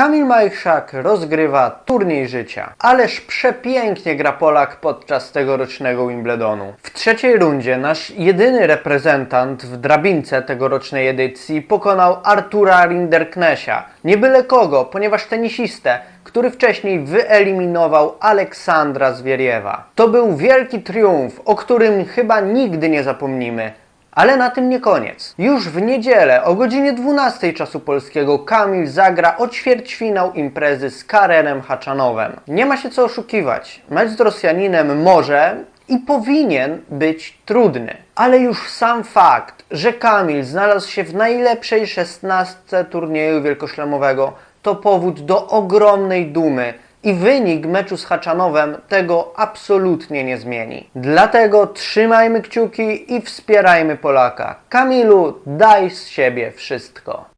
Kamil Majchrzak rozgrywa turniej życia. Ależ przepięknie gra Polak podczas tegorocznego Wimbledonu. W trzeciej rundzie nasz jedyny reprezentant w drabince tegorocznej edycji pokonał Artura Rinderknesia. Nie byle kogo, ponieważ tenisistę, który wcześniej wyeliminował Aleksandra Zwieriewa. To był wielki triumf, o którym chyba nigdy nie zapomnimy. Ale na tym nie koniec. Już w niedzielę o godzinie 12 czasu polskiego Kamil zagra o ćwierćfinał imprezy z Karenem Haczanowem. Nie ma się co oszukiwać. Mecz z Rosjaninem może i powinien być trudny. Ale już sam fakt, że Kamil znalazł się w najlepszej szesnastce turnieju wielkoszlemowego to powód do ogromnej dumy i wynik meczu z Haczanowem tego absolutnie nie zmieni. Dlatego trzymajmy kciuki i wspierajmy Polaka. Kamilu, daj z siebie wszystko.